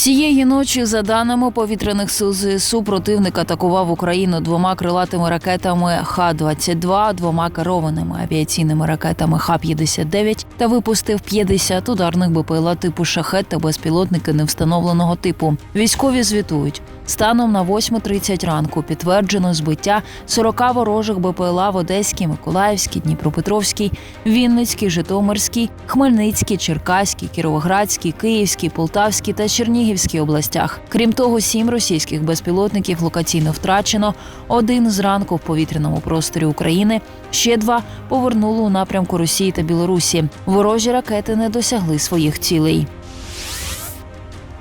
Цієї ночі, за даними повітряних сил ЗСУ, противник атакував Україну двома крилатими ракетами Х-22, двома керованими авіаційними ракетами Х-59 та випустив 50 ударних БПЛА типу шахет та безпілотники невстановленого типу. Військові звітують. Станом на 8.30 ранку підтверджено збиття 40 ворожих БПЛА в Одеській, Миколаївській, Дніпропетровській, Вінницькій, Житомирській, Хмельницькій, Черкаській, Кіровоградській, Київській, Полтавській та Чернігівській областях. Крім того, сім російських безпілотників локаційно втрачено. Один зранку в повітряному просторі України, ще два повернули у напрямку Росії та Білорусі. Ворожі ракети не досягли своїх цілей.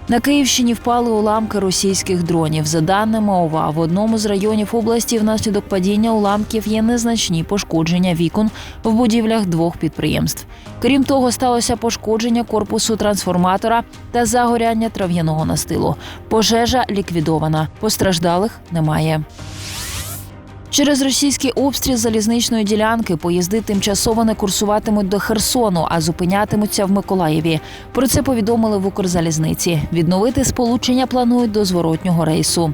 На Київщині впали уламки російських дронів. За даними ОВА, в одному з районів області внаслідок падіння уламків є незначні пошкодження вікон в будівлях двох підприємств. Крім того, сталося пошкодження корпусу трансформатора та загоряння трав'яного настилу. Пожежа ліквідована. Постраждалих немає. Через російський обстріл залізничної ділянки поїзди тимчасово не курсуватимуть до Херсону, а зупинятимуться в Миколаєві. Про це повідомили в Укрзалізниці. Відновити сполучення планують до зворотнього рейсу.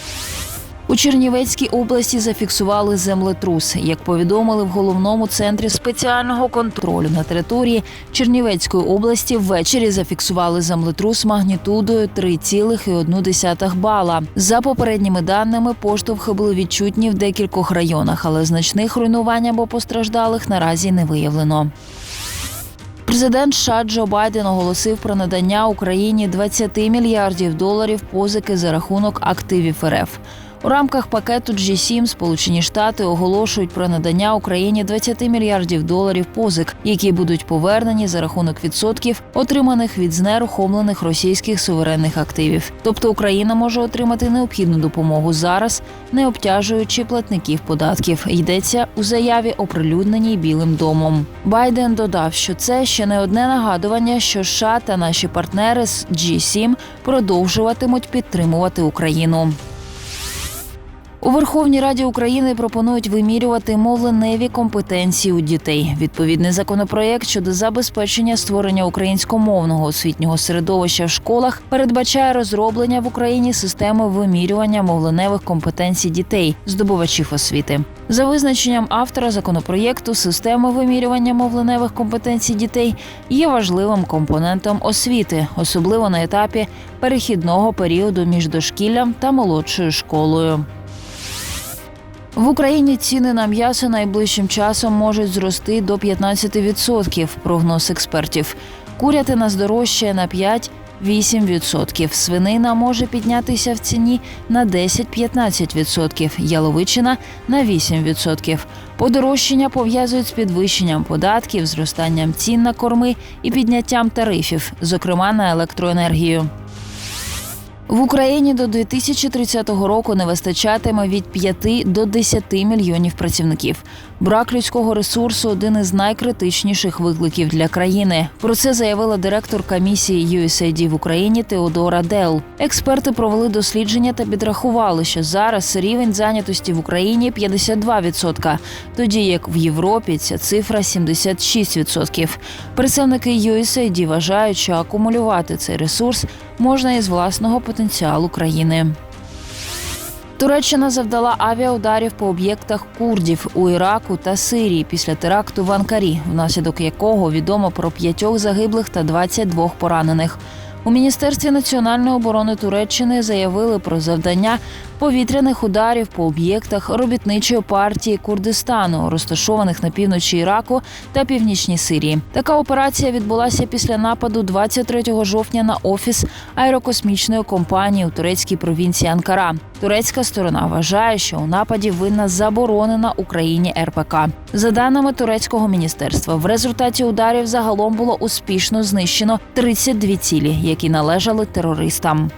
У Чернівецькій області зафіксували землетрус. Як повідомили в головному центрі спеціального контролю на території Чернівецької області, ввечері зафіксували землетрус магнітудою 3,1 бала. За попередніми даними, поштовхи були відчутні в декількох районах, але значних руйнувань або постраждалих наразі не виявлено. Президент США Джо Байден оголосив про надання Україні 20 мільярдів доларів позики за рахунок активів РФ. У рамках пакету G7 Сполучені Штати оголошують про надання Україні 20 мільярдів доларів позик, які будуть повернені за рахунок відсотків, отриманих від знерухомлених російських суверенних активів. Тобто Україна може отримати необхідну допомогу зараз, не обтяжуючи платників податків. Йдеться у заяві, оприлюдненій Білим домом. Байден додав, що це ще не одне нагадування, що США та наші партнери з G7 продовжуватимуть підтримувати Україну. У Верховній Раді України пропонують вимірювати мовленеві компетенції у дітей. Відповідний законопроєкт щодо забезпечення створення українськомовного освітнього середовища в школах передбачає розроблення в Україні системи вимірювання мовленевих компетенцій дітей, здобувачів освіти. За визначенням автора законопроєкту, система вимірювання мовленевих компетенцій дітей є важливим компонентом освіти, особливо на етапі перехідного періоду між дошкіллям та молодшою школою. В Україні ціни на м'ясо найближчим часом можуть зрости до 15%, прогноз експертів. Курятина здорожчає на 5-8%. Свинина може піднятися в ціні на 10-15%, яловичина на 8%. Подорожчання пов'язують з підвищенням податків, зростанням цін на корми і підняттям тарифів, зокрема на електроенергію. В Україні до 2030 року не вистачатиме від 5 до 10 мільйонів працівників. Брак людського ресурсу один із найкритичніших викликів для країни. Про це заявила директор комісії USAID в Україні Теодора Дел. Експерти провели дослідження та підрахували, що зараз рівень зайнятості в Україні 52%, тоді як в Європі ця цифра 76%. Представники USAID вважають, що акумулювати цей ресурс можна із власного потенціалу країни. Туреччина завдала авіаударів по об'єктах курдів у Іраку та Сирії після теракту в Анкарі, внаслідок якого відомо про п'ятьох загиблих та 22 поранених. У міністерстві національної оборони Туреччини заявили про завдання повітряних ударів по об'єктах робітничої партії Курдистану, розташованих на півночі Іраку та північній Сирії. Така операція відбулася після нападу 23 жовтня на офіс аерокосмічної компанії у турецькій провінції Анкара. Турецька сторона вважає, що у нападі винна заборонена Україні РПК. За даними турецького міністерства, в результаті ударів загалом було успішно знищено 32 цілі, які належали терористам.